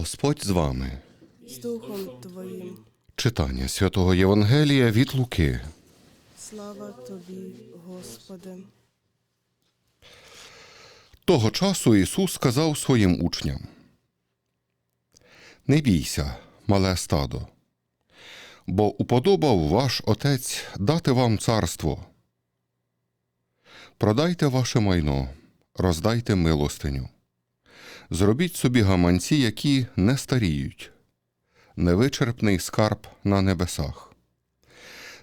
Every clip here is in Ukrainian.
Господь з вами. з Духом Твоїм. Читання святого Євангелія від Луки. Слава Тобі, Господи. Того часу Ісус сказав своїм учням: Не бійся, мале стадо, бо уподобав ваш Отець дати вам царство. Продайте ваше майно, роздайте милостиню. Зробіть собі гаманці, які не старіють, невичерпний скарб на небесах,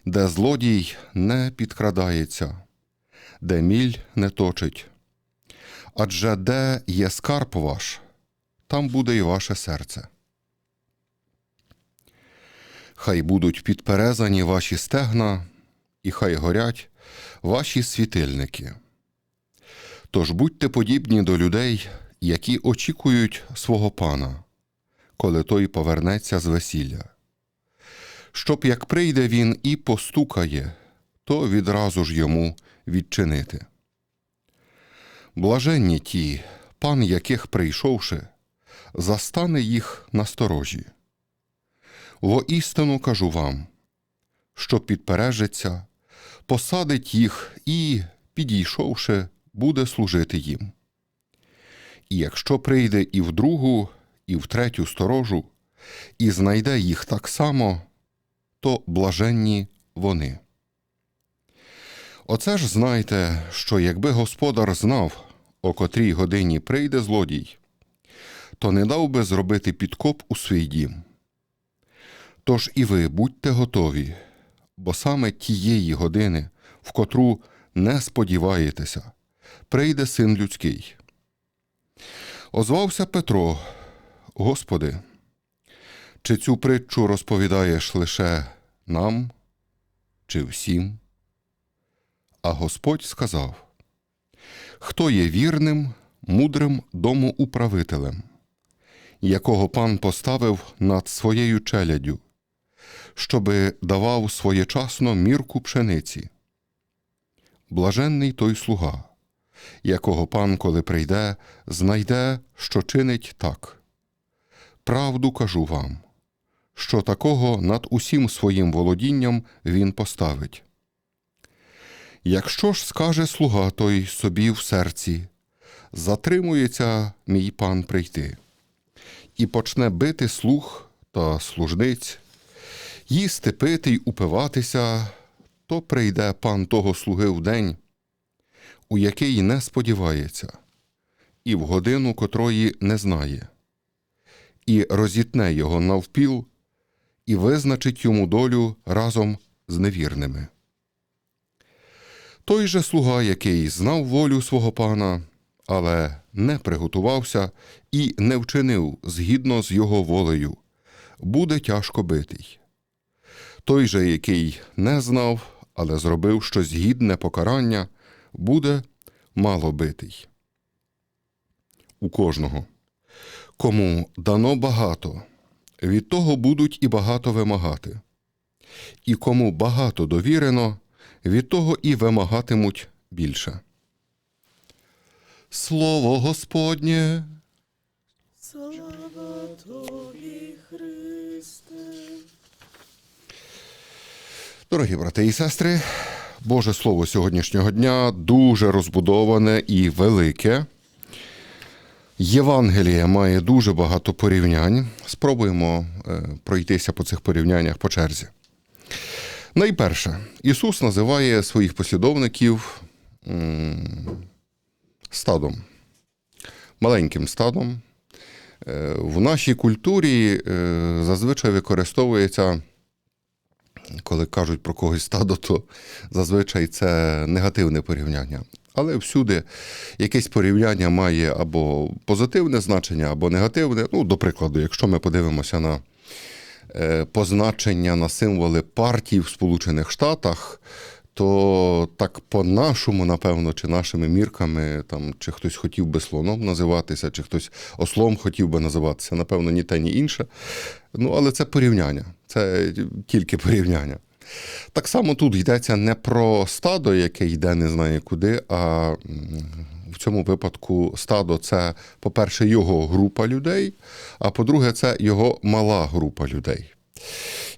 де злодій не підкрадається, де міль не точить. Адже де є скарб ваш, там буде і ваше серце. Хай будуть підперезані ваші стегна, і хай горять ваші світильники. Тож будьте подібні до людей, які очікують свого пана, коли той повернеться з весілля. Щоб як прийде він і постукає, то відразу ж йому відчинити. Блаженні ті, пан яких прийшовши, застане їх на сторожі. Воістину кажу вам, що підпережеться, посадить їх і, підійшовши, буде служити їм. І якщо прийде і в другу, і в третю сторожу, і знайде їх так само, то блаженні вони. Оце ж знайте, що якби господар знав, о котрій годині прийде злодій, то не дав би зробити підкоп у свій дім. Тож і ви будьте готові, бо саме тієї години, в котру не сподіваєтеся, прийде син людський. Озвався Петро, Господи, чи цю притчу розповідаєш лише нам, чи всім? А Господь сказав: Хто є вірним, мудрим домоуправителем, якого пан поставив над своєю челядю, щоби давав своєчасно мірку пшениці? Блаженний той слуга, якого пан, коли прийде, знайде, що чинить так. Правду кажу вам, що такого над усім своїм володінням він поставить. Якщо ж скаже слуга той собі в серці, затримується мій пан прийти, і почне бити слуг та служниць, їсти пити й упиватися, то прийде пан того слуги в день, у який не сподівається, і в годину котрої не знає, і розітне його навпіл, і визначить йому долю разом з невірними. Той же слуга, який знав волю свого пана, але не приготувався і не вчинив згідно з його волею, буде тяжко битий. Той же, який не знав, але зробив щось гідне покарання, буде мало битий. У кожного. Кому дано багато, від того будуть і багато вимагати. І кому багато довірено, від того і вимагатимуть більше. Слово Господнє. Слава Тобі, Христе. Дорогі брати і сестри, Боже Слово сьогоднішнього дня дуже розбудоване і велике. Євангеліє має дуже багато порівнянь. Спробуємо е, пройтися по цих порівняннях по черзі. Найперше, Ісус називає своїх послідовників стадом, маленьким стадом. Е, В нашій культурі е, зазвичай використовується, коли кажуть про когось стадо, то зазвичай це негативне порівняння. Але всюди якесь порівняння має або позитивне значення, або негативне. Ну, до прикладу, якщо ми подивимося на е, позначення на символи партій в Сполучених Штатах, то так по-нашому, напевно, чи нашими мірками, там, чи хтось хотів би слоном називатися, чи хтось ослом хотів би називатися, напевно, ні те, ні інше. Ну, але це порівняння, це тільки порівняння. Так само тут йдеться не про стадо, яке йде не знає куди, а в цьому випадку стадо це, по-перше, його група людей, а по-друге, це його мала група людей.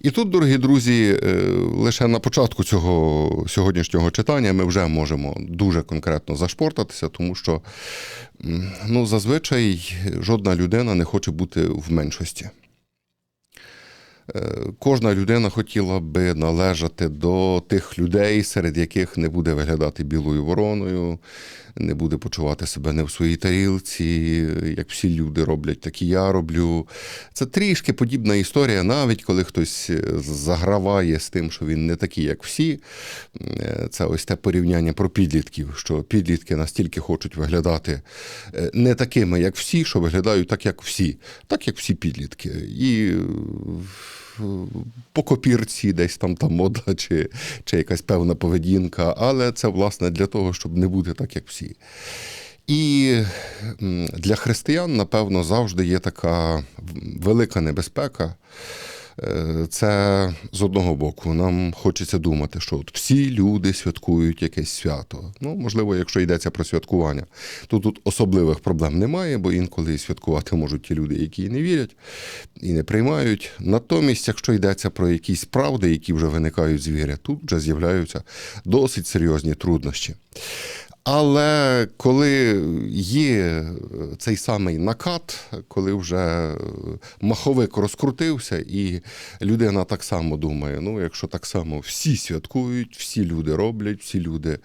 І тут, дорогі друзі, е, лише на початку цього сьогоднішнього читання ми вже можемо дуже конкретно зашпортатися, тому що ну, зазвичай жодна людина не хоче бути в меншості. Кожна людина хотіла би належати до тих людей, серед яких не буде виглядати білою вороною, не буде почувати себе не в своїй тарілці, як всі люди роблять, так і я роблю. Це трішки подібна історія, навіть коли хтось е, заграває з тим, що він не такий, як всі. Е, Це ось те порівняння про підлітків, що підлітки настільки хочуть виглядати е, не такими, як всі, що виглядають так, як всі, так як всі підлітки. І по копірці десь там та мода чи, чи якась певна поведінка, але це власне для того, щоб не бути так, як всі. І для християн, напевно, завжди є така велика небезпека. Е, Це з одного боку, нам хочеться думати, що от всі люди святкують якесь свято. Ну, можливо, якщо йдеться про святкування, то тут особливих проблем немає, бо інколи святкувати можуть ті люди, які не вірять і не приймають. Натомість, якщо йдеться про якісь правди, які вже виникають з віри, тут вже з'являються досить серйозні труднощі. Але коли є цей самий накат, коли вже маховик розкрутився, і людина так само думає: ну, якщо так само всі святкують, всі люди роблять, всі люди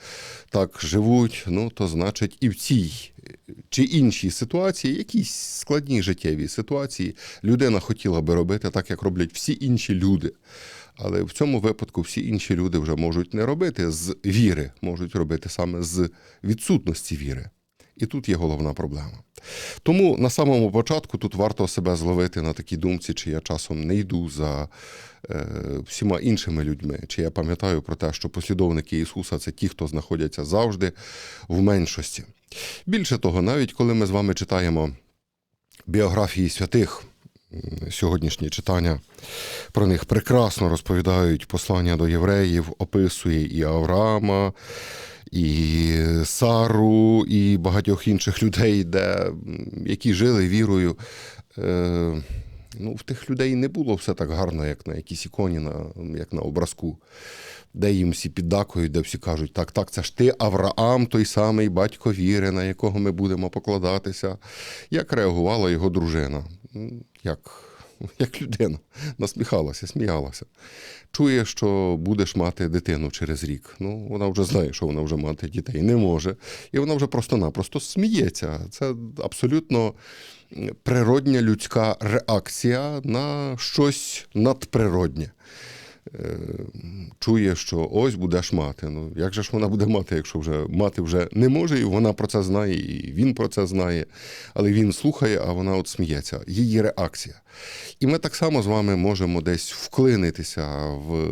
так живуть, ну то значить і в цій чи іншій ситуації, якісь складні життєві ситуації, людина хотіла би робити так, як роблять всі інші люди. Але в цьому випадку всі інші люди вже можуть не робити з віри, можуть робити саме з відсутності віри. І тут є головна проблема. Тому на самому початку тут варто себе зловити на такій думці, чи я часом не йду за е, всіма іншими людьми, чи я пам'ятаю про те, що послідовники Ісуса це ті, хто знаходяться завжди в меншості. Більше того, навіть коли ми з вами читаємо біографії святих, сьогоднішні читання про них прекрасно розповідають послання до євреїв, описує і Авраама, і Сару, і багатьох інших людей, де, які жили вірою. Е, ну, в тих людей не було все так гарно, як на якійсь іконі, на, як на образку, де їм всі піддакують, де всі кажуть, так, так, це ж ти, Авраам, той самий батько віри, на якого ми будемо покладатися. Як реагувала його дружина? Як, як людина, насміхалася, сміялася. Чує, що будеш мати дитину через рік. Ну, вона вже знає, що вона вже мати дітей не може. І вона вже просто-напросто сміється. Це абсолютно природня людська реакція на щось надприроднє. Чує, що ось будеш мати. Ну як же ж вона буде мати, якщо вже мати вже не може, і вона про це знає, і він про це знає. Але він слухає, а вона от сміється. Її реакція. І ми так само з вами можемо десь вклинитися в.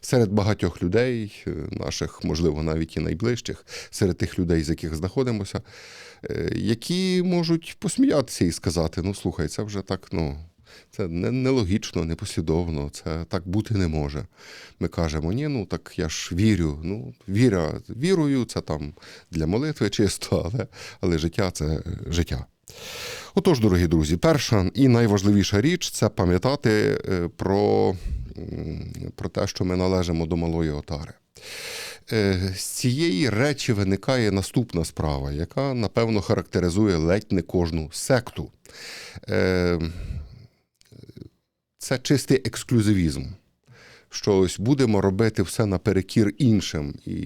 Серед багатьох людей, е, наших, можливо, навіть і найближчих, серед тих людей, з яких знаходимося, е, які можуть посміятися і сказати: ну слухай, це вже так, ну. Це нелогічно, непослідовно, це так бути не може. Ми кажемо, ні, ну так я ж вірю. Ну, віра, вірою, це там для молитви чисто, але, але життя це е, життя. Отож, дорогі друзі, перша і найважливіша річ це пам'ятати е, про, про те, що ми належимо до малої отари. Е, З цієї речі виникає наступна справа, яка, напевно, характеризує ледь не кожну секту. Це чистий ексклюзивізм. Що ось будемо робити все наперекір іншим, і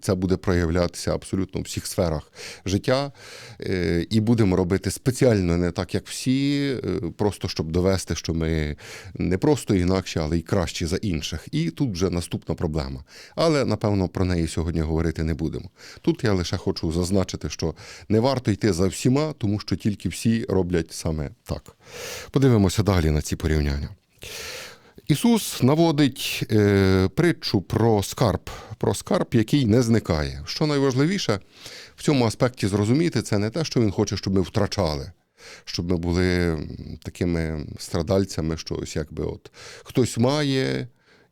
це буде проявлятися абсолютно у всіх сферах життя. Е, І будемо робити спеціально не так, як всі, е, просто щоб довести, що ми не просто інакші, але й кращі за інших. І тут вже наступна проблема. Але напевно про неї сьогодні говорити не будемо. Тут я лише хочу зазначити, що не варто йти за всіма, тому що тільки всі роблять саме так. Подивимося далі на ці порівняння. Ісус наводить е, притчу про скарб, про скарб, який не зникає. Що найважливіше в цьому аспекті зрозуміти, це не те, що він хоче, щоб ми втрачали, щоб ми були такими страдальцями, що ось якби от хтось має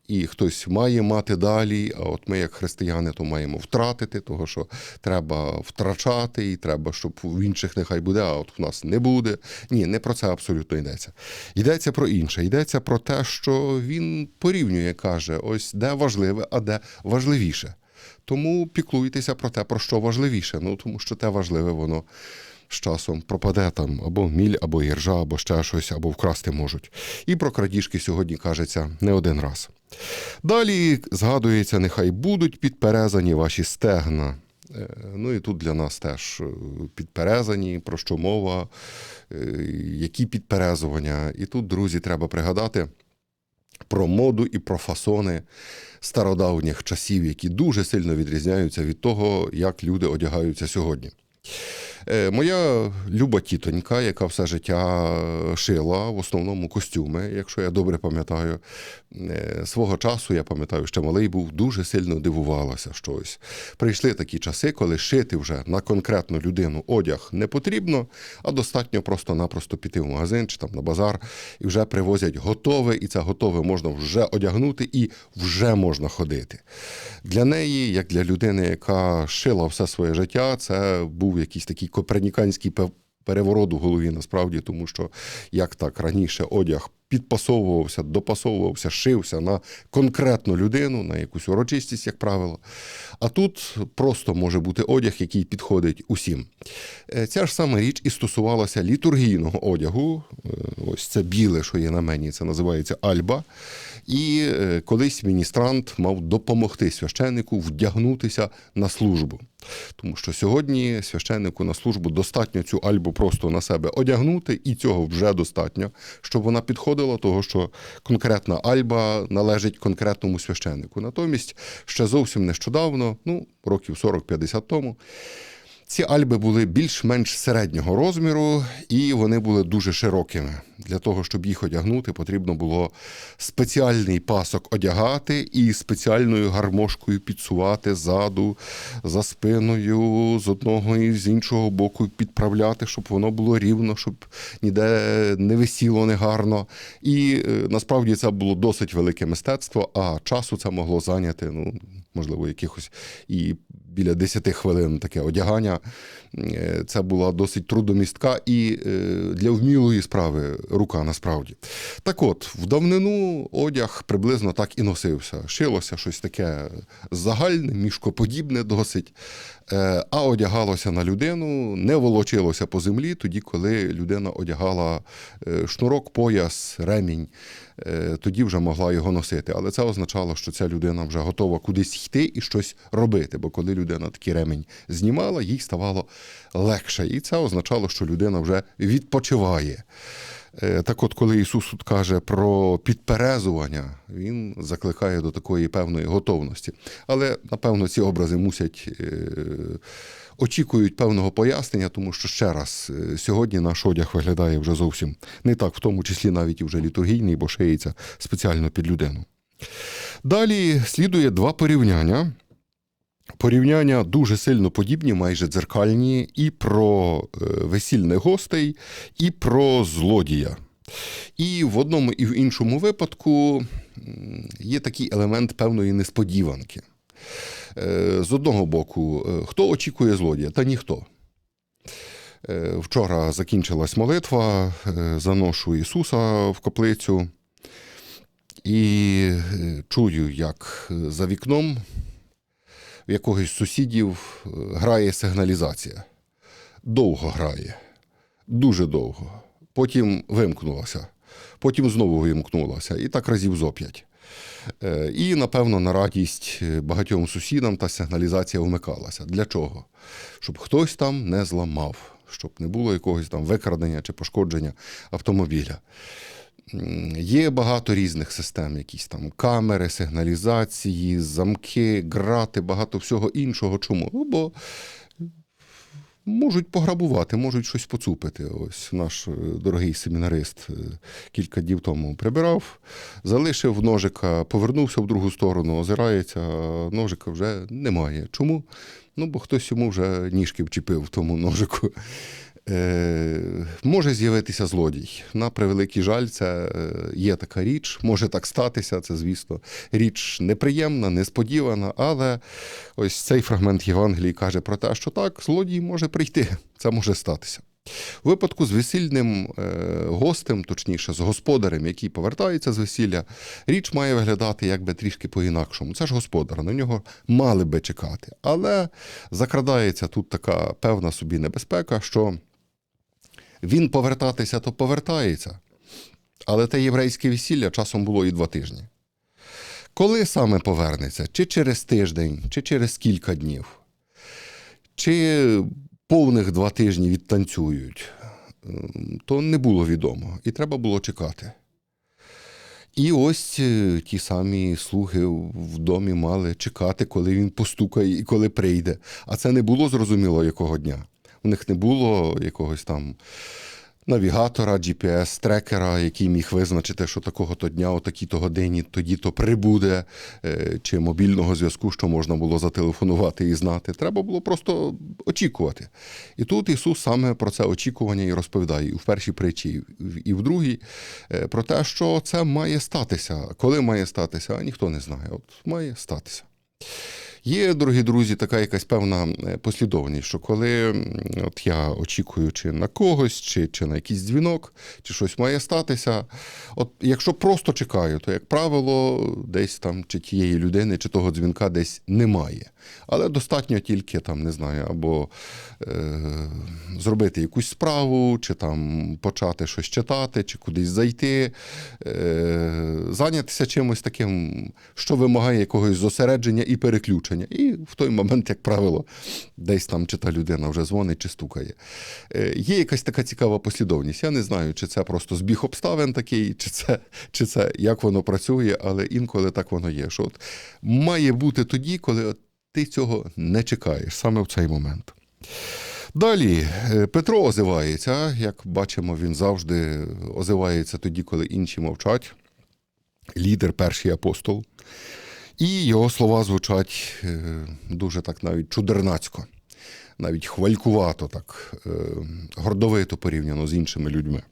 і хтось має мати далі. А от ми, як християни, то маємо втратити, того що треба втрачати, і треба, щоб в інших нехай буде, а от в нас не буде. Ні, не про це абсолютно йдеться. Йдеться про інше. Йдеться про те, що він порівнює, каже: ось де важливе, а де важливіше. Тому піклуйтеся про те, про що важливіше. Ну тому що те важливе, воно з часом пропаде там або міль, або іржа, або ще щось, або вкрасти можуть. І про крадіжки сьогодні кажеться не один раз. Далі згадується, нехай будуть підперезані ваші стегна. Е, Ну і тут для нас теж е, підперезані, про що мова, е, які підперезування. І тут, друзі, треба пригадати про моду і про фасони стародавніх часів, які дуже сильно відрізняються від того, як люди одягаються сьогодні. Е, Моя люба тітонька, яка все життя шила в основному костюми, якщо я добре пам'ятаю, е, свого часу, я пам'ятаю, ще малий був, дуже сильно дивувалася щось. Прийшли такі часи, коли шити вже на конкретну людину одяг не потрібно, а достатньо просто-напросто піти в магазин чи там на базар і вже привозять готове, і це готове можна вже одягнути і вже можна ходити. Для неї, як для людини, яка шила все своє життя, це був якийсь такий коперніканський переворот у голові насправді, тому що як так раніше одяг підпасовувався, допасовувався, шився на конкретну людину, на якусь урочистість, як правило. А тут просто може бути одяг, який підходить усім. Е, Ця ж сама річ і стосувалася літургійного одягу. Е, Ось це біле, що є на мені, це називається альба. І е, колись міністрант мав допомогти священнику вдягнутися на службу. Тому що сьогодні священнику на службу достатньо цю альбу просто на себе одягнути, і цього вже достатньо, щоб вона підходила, того що конкретна альба належить конкретному священнику. Натомість ще зовсім нещодавно, ну років 40-50 тому, ці альби були більш-менш середнього розміру, і вони були дуже широкими. Для того, щоб їх одягнути, потрібно було спеціальний пасок одягати і спеціальною гармошкою підсувати ззаду, за спиною, з одного і з іншого боку підправляти, щоб воно було рівно, щоб ніде не висіло негарно. І е, насправді це було досить велике мистецтво, а часу це могло зайняти, ну, можливо, якихось і біля 10 хвилин таке одягання. Е, Це була досить трудомістка і е, для вмілої справи рука насправді. Так от, в давнину одяг приблизно так і носився. Шилося щось таке загальне, мішкоподібне досить, а одягалося на людину, не волочилося по землі тоді, коли людина одягала е, шнурок, пояс, ремінь. Е, Тоді вже могла його носити. Але це означало, що ця людина вже готова кудись йти і щось робити. Бо коли людина такий ремінь знімала, їй ставало легше. І це означало, що людина вже відпочиває. Е, Так от, коли Ісус тут каже про підперезування, Він закликає до такої певної готовності. Але, напевно, ці образи мусять. е, Очікують певного пояснення, тому що ще раз, е, сьогодні наш одяг виглядає вже зовсім не так, в тому числі навіть вже літургійний, бо шиється спеціально під людину. Далі слідує два порівняння. Порівняння дуже сильно подібні, майже дзеркальні, і про е, весільних гостей, і про злодія. І в одному і в іншому випадку є такий елемент певної несподіванки. Е, З одного боку, е, хто очікує злодія? Та ніхто. Вчора закінчилась молитва, заношу Ісуса в каплицю і чую, як за вікном в якогось сусідів е, грає сигналізація. Довго грає, дуже довго. Потім вимкнулася, потім знову вимкнулася, і так разів зо п'ять. Е, І, напевно, на радість е, багатьом сусідам та сигналізація вмикалася. Для чого? Щоб хтось там не зламав, щоб не було якогось там викрадення чи пошкодження автомобіля. Є багато різних систем, якісь там камери, сигналізації, замки, грати, багато всього іншого. Чому? Ну, бо можуть пограбувати, можуть щось поцупити. Ось наш е, дорогий семінарист е, кілька днів тому прибирав, залишив ножика, повернувся в другу сторону, озирається, а ножика вже немає. Чому? Ну, бо хтось йому вже ніжки вчепив в тому ножику. Е, може з'явитися злодій. На превеликий жаль, це е, є така річ. Може так статися. Це, звісно, річ неприємна, несподівана, але ось цей фрагмент Євангелії каже про те, що так, злодій може прийти, це може статися. У випадку з весільним е, гостем, точніше, з господарем, який повертається з весілля, річ має виглядати якби трішки по-інакшому. Це ж господар, на нього мали би чекати. Але закрадається тут така певна собі небезпека, що він повертатися, то повертається. Але те єврейське весілля часом було і два тижні. Коли саме повернеться? Чи через тиждень, чи через кілька днів, чи повних два тижні відтанцюють, то не було відомо, і треба було чекати. І ось е, ті самі слуги в домі мали чекати, коли він постукає і коли прийде. А це не було зрозуміло якого дня. У них не було якогось там навігатора, GPS-трекера, який міг визначити, що такого-то дня, о такій-то годині, тоді-то прибуде, е, чи мобільного зв'язку, що можна було зателефонувати і знати. Треба було просто очікувати. І тут Ісус саме про це очікування і розповідає і в першій притчі, і в- другій, е, про те, що це має статися. Коли має статися, ніхто не знає. От має статися. Є, дорогі друзі, така якась певна е, послідовність, що коли от я очікую чи на когось, чи, чи на якийсь дзвінок, чи щось має статися. От якщо просто чекаю, то, як правило, десь там чи тієї людини, чи того дзвінка десь немає. Але достатньо тільки там, не знаю, або е, зробити якусь справу, чи там почати щось читати, чи кудись зайти, е, зайнятися чимось таким, що вимагає якогось зосередження і переключення. І в той момент, як правило, десь там чи та людина вже дзвонить чи стукає. Е, є якась така цікава послідовність. Я не знаю, чи це просто збіг обставин такий, чи це, чи це як воно працює, але інколи так воно є. Що от має бути тоді, коли ти цього не чекаєш, саме в цей момент. Далі е, Петро озивається. Як бачимо, він завжди озивається тоді, коли інші мовчать. Лідер, перший апостол. І його слова звучать е, дуже так навіть чудернацько, навіть хвалькувато, так е, гордовито порівняно з іншими людьми.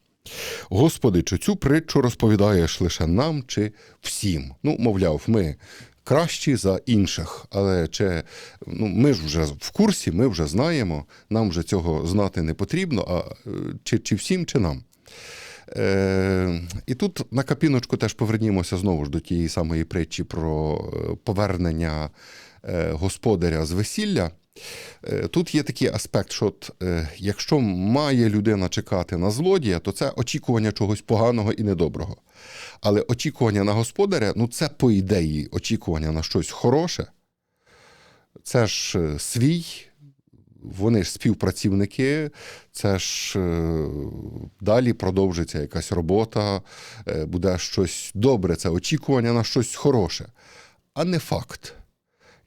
Господи, чи цю притчу розповідаєш лише нам чи всім? Ну, мовляв, ми кращі за інших, але чи, ну, ми ж вже в курсі, ми вже знаємо, нам вже цього знати не потрібно, а е, чи, чи всім, чи нам. Е, і тут на капіночку теж повернімося знову ж до тієї самої притчі про е, повернення е, господаря з весілля. Тут є такий аспект, що от, якщо має людина чекати на злодія, то це очікування чогось поганого і недоброго. Але очікування на господаря, ну це по ідеї очікування на щось хороше. Це ж свій, вони ж співпрацівники, це ж е, далі продовжиться якась робота, е, буде щось добре, це очікування на щось хороше, а не факт.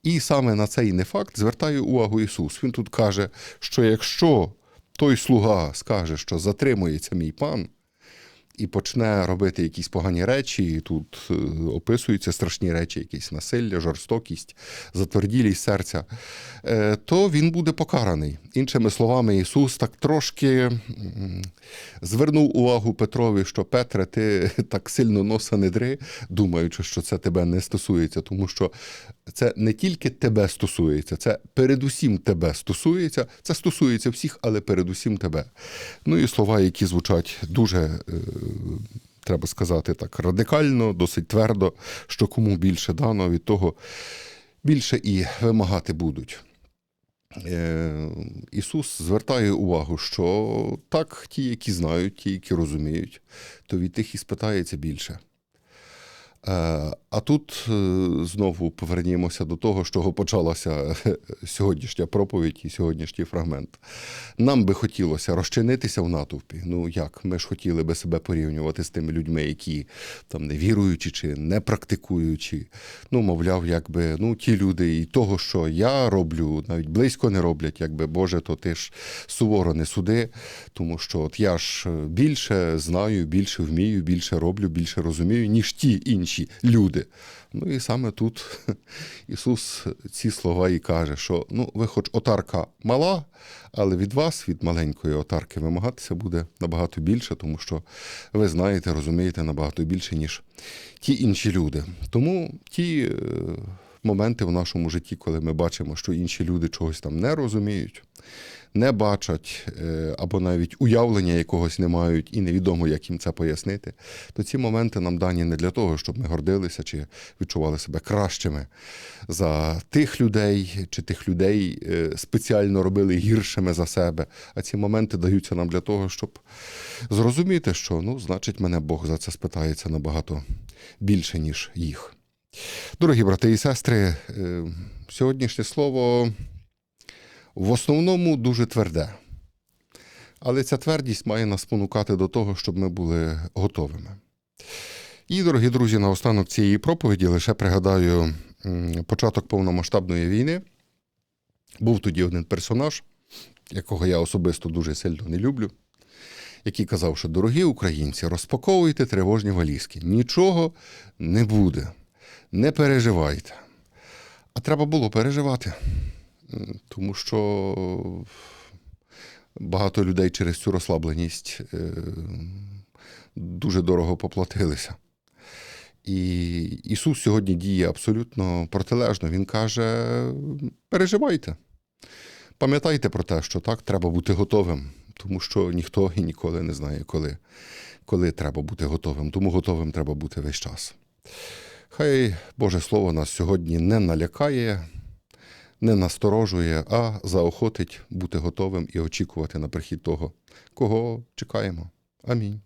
І саме на цей не факт звертає увагу Ісус. Він тут каже, що якщо той слуга скаже, що затримується мій пан, і почне робити якісь погані речі, і тут е, описуються страшні речі, якісь насилля, жорстокість, затверділість серця, е, то він буде покараний. Іншими словами, Ісус так трошки звернув увагу Петрові, що Петре, ти так сильно носа не дри, думаючи, що це тебе не стосується, тому що це не тільки тебе стосується, це передусім тебе стосується. Це стосується всіх, але передусім тебе. Ну і слова, які звучать дуже. Треба сказати так радикально, досить твердо, що кому більше дано, від того більше і вимагати будуть. Е, Ісус звертає увагу, що так, ті, які знають, ті, які розуміють, то від тих і спитається більше. Е, А тут е, знову повернімося до того, з чого почалася е, сьогоднішня проповідь і сьогоднішній фрагмент. Нам би хотілося розчинитися в натовпі. Ну як? Ми ж хотіли би себе порівнювати з тими людьми, які там не віруючі чи не практикуючі. Ну, мовляв, якби ну ті люди і того, що я роблю, навіть близько не роблять, якби Боже, то ти ж суворо не суди, тому що от я ж більше знаю, більше вмію, більше роблю, більше розумію, ніж ті інші. Інші люди. Ну і саме тут Ісус ці слова і каже, що ну, ви хоч отарка мала, але від вас, від маленької отарки, вимагатися буде набагато більше, тому що ви знаєте, розумієте набагато більше, ніж ті інші люди. Тому ті е, моменти в нашому житті, коли ми бачимо, що інші люди чогось там не розуміють, не бачать е, або навіть уявлення якогось не мають, і невідомо, як їм це пояснити, то ці моменти нам дані не для того, щоб ми гордилися чи відчували себе кращими за тих людей, чи тих людей е, спеціально робили гіршими за себе. А ці моменти даються нам для того, щоб зрозуміти, що ну, значить, мене Бог за це спитається набагато більше, ніж їх. Дорогі брати і сестри, е, сьогоднішнє слово в основному дуже тверде. Але ця твердість має нас спонукати до того, щоб ми були готовими. І, дорогі друзі, наостанок цієї проповіді лише пригадаю початок повномасштабної війни. Був тоді один персонаж, якого я особисто дуже сильно не люблю, який казав, що дорогі українці, розпаковуйте тривожні валізки. Нічого не буде. Не переживайте. А треба було переживати. Тому що багато людей через цю розслабленість е, дуже дорого поплатилися. І Ісус сьогодні діє абсолютно протилежно. Він каже: переживайте. Пам'ятайте про те, що так треба бути готовим, тому що ніхто і ніколи не знає, коли, коли треба бути готовим. Тому готовим треба бути весь час. Хай Боже Слово нас сьогодні не налякає, не насторожує, а заохотить бути готовим і очікувати на прихід того, кого чекаємо. Амінь.